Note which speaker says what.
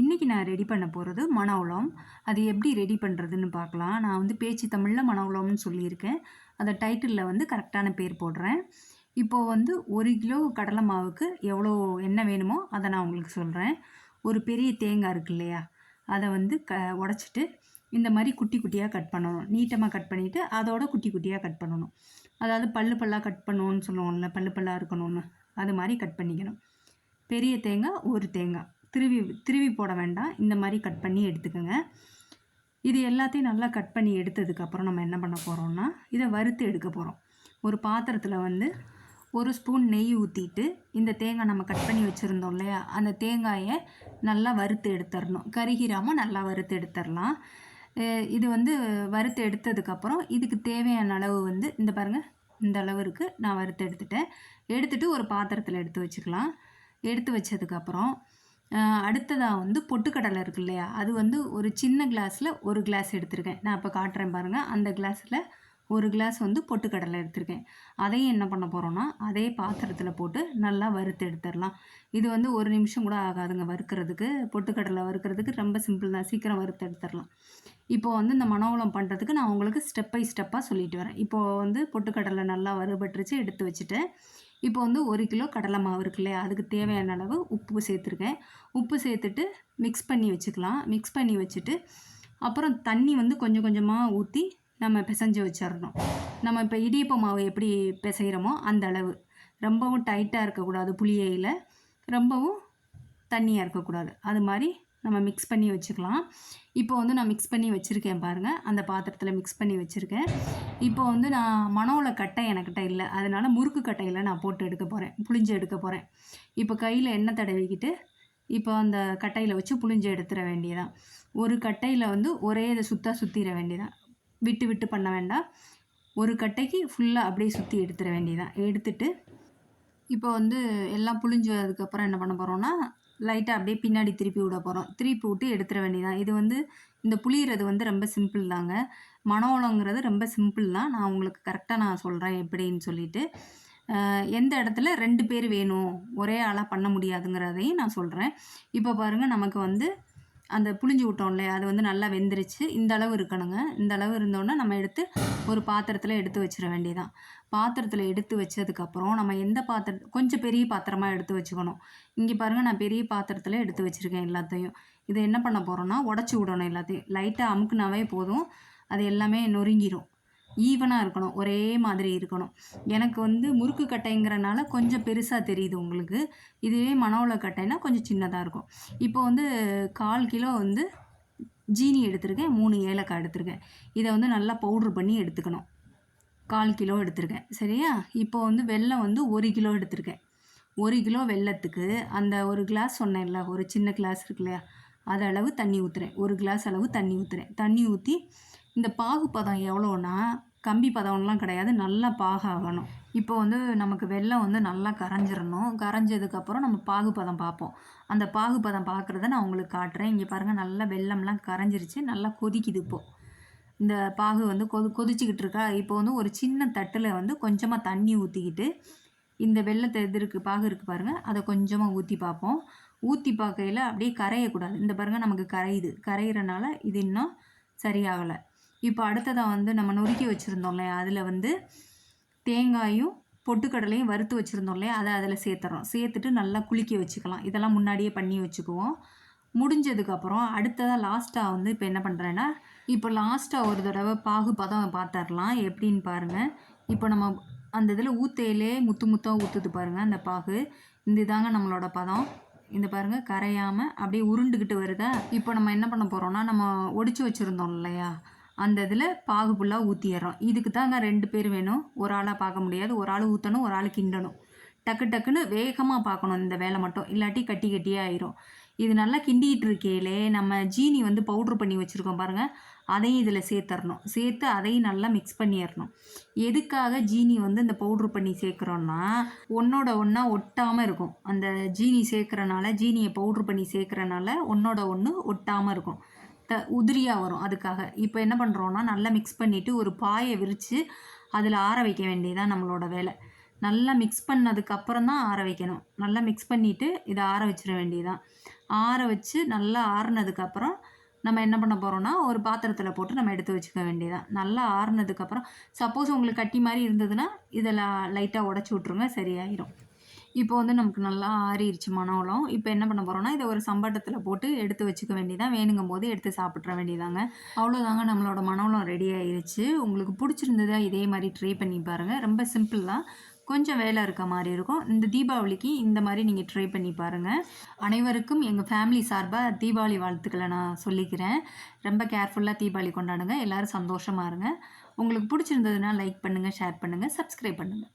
Speaker 1: இன்றைக்கி நான் ரெடி பண்ண போகிறது மணவளம் அது எப்படி ரெடி பண்ணுறதுன்னு பார்க்கலாம். நான் வந்து பேச்சு தமிழில் மணவளம்னு சொல்லியிருக்கேன். அந்த டைட்டிலில் வந்து கரெக்டான பேர் போடுறேன். இப்போது வந்து ஒரு கிலோ கடலை மாவுக்கு எவ்வளோ என்ன வேணுமோ அதை நான் உங்களுக்கு சொல்கிறேன் ஒரு பெரிய தேங்காய் இருக்கு இல்லையா? அதை வந்து க உடச்சிட்டு இந்த மாதிரி குட்டி குட்டியாக கட் பண்ணணும். நீட்டமாக கட் பண்ணிவிட்டு அதோட குட்டி குட்டியாக கட் பண்ணணும். அதாவது பல்லு பல்லாக கட் பண்ணணும்னு சொல்லுவோம்ல பல்லு பல்லாக இருக்கணும்னு. அது மாதிரி கட் பண்ணிக்கணும். பெரிய தேங்காய் ஒரு தேங்காய். திருவி திருவி போட வேண்டாம். இந்த மாதிரி கட் பண்ணி எடுத்துக்கோங்க. இது எல்லாத்தையும் நல்லா கட் பண்ணி எடுத்ததுக்கப்புறம் நம்ம என்ன பண்ண போகிறோம்னா இதை வறுத்து எடுக்க போகிறோம் ஒரு பாத்திரத்தில் வந்து ஒரு ஸ்பூன் நெய் ஊற்றிட்டு இந்த தேங்காய் நம்ம கட் பண்ணி வச்சுருந்தோம் இல்லையா? அந்த தேங்காயை நல்லா வறுத்து எடுத்துடணும். கருகிராமல் நல்லா வறுத்து எடுத்துடலாம். இது வந்து வறுத்து எடுத்ததுக்கப்புறம் இதுக்கு தேவையான அளவு வந்து இந்த பாருங்கள் இந்த அளவு இருக்குது நான் வறுத்து எடுத்துட்டேன். எடுத்துட்டு ஒரு பாத்திரத்தில் எடுத்து வச்சுக்கலாம். எடுத்து வச்சதுக்கப்புறம் அடுத்ததாக வந்து பொட்டுக்கடலை இருக்கு இல்லையா? அது வந்து ஒரு சின்ன கிளாஸில் ஒரு கிளாஸ் எடுத்திருக்கேன். நான் இப்போ காட்டுறேன் பாருங்கள் அந்த கிளாஸில் ஒரு கிளாஸ் வந்து பொட்டுக்கடலை எடுத்திருக்கேன். அதையும் என்ன பண்ண போகிறோன்னா அதே பாத்திரத்தில் போட்டு நல்லா வறுத்து எடுத்துடலாம். இது வந்து ஒரு நிமிஷம் கூட ஆகாதுங்க வறுக்கிறதுக்கு. பொட்டுக்கடலை வறுக்கிறதுக்கு ரொம்ப சிம்பிள் தான். சீக்கிரம் வறுத்து எடுத்துடலாம். இப்போ வந்து இந்த மனோவளம் பண்ணுறதுக்கு நான் உங்களுக்கு ஸ்டெப் பை ஸ்டெப்பாக சொல்லிட்டு வரேன். இப்போது வந்து பொட்டுக்கடலை நல்லா வறுபட்டுருச்சு எடுத்து வச்சுட்டேன் இப்போ வந்து ஒரு கிலோ கடலை மாவு இருக்கு இல்லையா? அதுக்கு தேவையான அளவு உப்பு சேர்த்துருக்கேன். உப்பு சேர்த்துட்டு மிக்ஸ் பண்ணி வச்சுக்கலாம். மிக்ஸ் பண்ணி வச்சுட்டு அப்புறம் தண்ணி வந்து கொஞ்சம் கொஞ்சமாக ஊற்றி நம்ம பிசைஞ்சு வச்சிடணும். நம்ம இப்போ இடியப்ப மாவு எப்படி பிசைகிறோமோ அந்த அளவு. ரொம்பவும் டைட்டாக இருக்கக்கூடாது புளியையில் ரொம்பவும் தண்ணியாக இருக்கக்கூடாது. அது மாதிரி நம்ம மிக்ஸ் பண்ணி வச்சுக்கலாம். இப்போ வந்து நான் மிக்ஸ் பண்ணி வச்சுருக்கேன் பாருங்கள் அந்த பாத்திரத்தில் மிக்ஸ் பண்ணி வச்சுருக்கேன். இப்போ வந்து நான் மனோவில் கட்டை எனக்கிட்ட இல்லை. அதனால் முறுக்கு கட்டையில் நான் போட்டு எடுக்க போகிறேன் புளிஞ்சு எடுக்க போகிறேன் இப்போ கையில் எண்ணெய் தடவிக்கிட்டு இப்போ அந்த கட்டையில் வச்சு புளிஞ்சு எடுத்துட வேண்டியதான் ஒரு கட்டையில் வந்து ஒரே இதை சுத்தா சுற்றிட வேண்டியதான் விட்டு விட்டு பண்ண வேண்டாம். ஒரு கட்டைக்கு ஃபுல்லாக அப்படியே சுற்றி எடுத்துட வேண்டியதான் எடுத்துட்டு இப்போ வந்து எல்லாம் புளிஞ்சதுக்கப்புறம் என்ன பண்ண போகிறோன்னா லைட்டாக அப்படியே பின்னாடி திருப்பி விட போகிறோம் திருப்பி விட்டு எடுத்துட வேண்டியதான் இது வந்து இந்த புளியறது வந்து ரொம்ப சிம்பிள் தாங்க. மனோளங்கிறது ரொம்ப சிம்பிள் தான். நான் உங்களுக்கு கரெக்டாக நான் சொல்கிறேன் எப்படின்னு சொல்லிட்டு. எந்த இடத்துல ரெண்டு பேர் வேணும் ஒரே ஆளாக பண்ண முடியாதுங்கிறதையும் நான் சொல்கிறேன் இப்போ பாருங்கள் நமக்கு வந்து அந்த புளிஞ்சு விட்டோம் இல்லையா அது வந்து நல்லா வெந்துருச்சு. இந்த அளவு இருக்கணுங்க. இந்த அளவு இருந்தோன்னா நம்ம எடுத்து ஒரு பாத்திரத்தில் எடுத்து வச்சிட வேண்டியதான் பாத்திரத்தில் எடுத்து வச்சதுக்கப்புறம் நம்ம எந்த பாத்திரம் கொஞ்சம் பெரிய பாத்திரமாக எடுத்து வச்சுக்கணும். இங்கே பாருங்கள் நான் பெரிய பாத்திரத்தில் எடுத்து வச்சுருக்கேன் எல்லாத்தையும். இதை என்ன பண்ண போகிறோன்னா உடச்சி விடணும் எல்லாத்தையும். லைட்டாக அமுக்குனாவே போதும். அது எல்லாமே நொறுங்கிடும் ஈவனாக இருக்கணும். ஒரே மாதிரி இருக்கணும். எனக்கு வந்து முறுக்கு கட்டைங்கிறனால கொஞ்சம் பெருசாக தெரியுது உங்களுக்கு. இதுவே மணவுல கட்டைனா கொஞ்சம் சின்னதாக இருக்கும். இப்போ வந்து கால் கிலோ வந்து ஜீனி எடுத்திருக்கேன். மூணு ஏலக்காய் எடுத்திருக்கேன். இதை வந்து நல்லா பவுட்ரு பண்ணி எடுத்துக்கணும். கால் கிலோ எடுத்திருக்கேன். சரியா? இப்போ வந்து வெல்லம் வந்து ஒரு கிலோ எடுத்திருக்கேன். ஒரு கிலோ வெல்லத்துக்கு அந்த ஒரு கிளாஸ் சொன்னேன்ல ஒரு சின்ன கிளாஸ் இருக்கு இல்லையா அது அளவு தண்ணி ஊற்றுறேன் ஒரு கிளாஸ் அளவு தண்ணி ஊற்றுறேன் தண்ணி ஊற்றி இந்த பாகு பதம் எவ்வளோனா கம்பி பதம்லாம் கிடையாது நல்லா பாகாகணும். இப்போ வந்து நமக்கு வெல்லம் வந்து நல்லா கரைஞ்சிடணும் கரைஞ்சதுக்கப்புறம் நம்ம பாகு பதம் பார்ப்போம். அந்த பாகு பதம் பார்க்குறத நான் உங்களுக்கு காட்டுறேன். இங்கே பாருங்கள் நல்லா வெல்லம்லாம் கரைஞ்சிருச்சு நல்லா கொதிக்குது இப்போது இந்த பாகு வந்து கொது கொதிச்சுக்கிட்டு இருக்கா. இப்போ வந்து ஒரு சின்ன தட்டில் வந்து கொஞ்சமாக தண்ணி ஊற்றிக்கிட்டு இந்த வெள்ளத்தை இது இருக்குது பாகு இருக்குது பாருங்கள் அதை கொஞ்சமாக ஊற்றி பார்ப்போம். ஊற்றி பார்க்கையில் அப்படியே கரையக்கூடாது. இந்த பாருங்கள் நமக்கு கரையுது. கரையிறனால இது இன்னும் சரியாகலை. இப்போ அடுத்ததாக வந்து நம்ம நொறுக்கி வச்சுருந்தோம் இல்லையா? அதில் வந்து தேங்காயும் பொட்டுக்கடலையும் வறுத்து வச்சுருந்தோம் இல்லையா? அதை அதில் சேர்த்துறோம். சேர்த்துட்டு நல்லா குளிக்க வச்சுக்கலாம். இதெல்லாம் முன்னாடியே பண்ணி வச்சுக்குவோம். முடிஞ்சதுக்கப்புறம் அடுத்ததாக லாஸ்ட்டாக வந்து இப்போ என்ன பண்ணுறேன்னா இப்போ லாஸ்ட்டாக ஒரு தடவை பாகு பதம் பார்த்துடலாம் எப்படின்னு பாருங்கள் இப்போ நம்ம அந்த இதில் ஊத்தையிலே முத்து முத்தாக ஊற்றுது பாருங்கள் அந்த பாகு. இந்த இதாங்க நம்மளோட பதம். இந்த பாருங்கள் கரையாமல் அப்படியே உருண்டுக்கிட்டு வருதா? இப்போ நம்ம என்ன பண்ண போகிறோம்னா நம்ம ஒடிச்சு வச்சுருந்தோம் இல்லையா? அந்த இதில் பாகு புல்லாக ஊற்றிடுறோம் இதுக்கு தாங்க ரெண்டு பேர் வேணும். ஒரு ஆளாக பார்க்க முடியாது. ஒரு ஆள் ஊற்றணும் ஒரு ஆள் கிண்டணும். டக்கு டக்குன்னு வேகமாக பார்க்கணும் இந்த வேலை மட்டும். இல்லாட்டி கட்டி கட்டியே ஆயிரும். இது நல்லா கிண்டிக்கிட்டு இருக்கையிலே நம்ம ஜீனி வந்து பவுட்ரு பண்ணி வச்சுருக்கோம் பாருங்கள் அதையும் இதில் சேர்த்துறணும் சேர்த்து அதையும் நல்லா மிக்ஸ் பண்ணிடணும் எதுக்காக ஜீனி வந்து இந்த பவுட்ரு பண்ணி சேர்க்குறோன்னா ஒன்றோட ஒன்றா ஒட்டாமல் இருக்கும். அந்த ஜீனி சேர்க்குறனால ஜீனியை பவுட்ரு பண்ணி சேர்க்குறனால ஒன்றோட ஒன்று ஒட்டாமல் இருக்கும். த உதிரியாக வரும் அதுக்காக. இப்போ என்ன பண்ணுறோன்னா நல்லா மிக்ஸ் பண்ணிவிட்டு ஒரு பாயை விரித்து அதில் ஆற வைக்க வேண்டியதான் நம்மளோட வேலை. நல்லா மிக்ஸ் பண்ணதுக்கப்புறம் தான் ஆற வைக்கணும். நல்லா மிக்ஸ் பண்ணிவிட்டு இதை ஆற வச்சிட வேண்டியதான் ஆற வச்சு நல்லா ஆறுனதுக்கப்புறம் நம்ம என்ன பண்ண போகிறோம்னா ஒரு பாத்திரத்தில் போட்டு நம்ம எடுத்து வச்சுக்க வேண்டியதான் நல்லா ஆறுனதுக்கப்புறம் சப்போஸ் உங்களுக்கு கட்டி மாதிரி இருந்ததுன்னா இதில் லைட்டாக உடச்சி விட்ருங்க சரியாயிரும். இப்போ வந்து நமக்கு நல்லா ஆறிடுச்சு மணவளம் இப்போ என்ன பண்ண போகிறோம்னா இதை ஒரு சம்பாட்டத்தில் போட்டு எடுத்து வச்சுக்க வேண்டியதான் வேணுங்கும் போது எடுத்து சாப்பிட்ற வேண்டியதாங்க அவ்வளோதாங்க நம்மளோட மனவளம் ரெடி ஆயிருச்சு. உங்களுக்கு பிடிச்சிருந்ததா இதே மாதிரி ட்ரை பண்ணி பாருங்கள் ரொம்ப சிம்பிள் தான். கொஞ்சம் வேலை இருக்க மாதிரி இருக்கும். இந்த தீபாவளிக்கு இந்த மாதிரி நீங்கள் ட்ரை பண்ணி பாருங்கள் அனைவருக்கும் எங்கள் ஃபேமிலி சார்பாக தீபாவளி வாழ்த்துக்களை நான் சொல்லிக்கிறேன். ரொம்ப கேர்ஃபுல்லாக தீபாவளி கொண்டாடுங்க. எல்லோரும் சந்தோஷமாக இருங்க. உங்களுக்கு பிடிச்சிருந்ததுன்னா லைக் பண்ணுங்கள் ஷேர் பண்ணுங்கள் சப்ஸ்கிரைப் பண்ணுங்கள்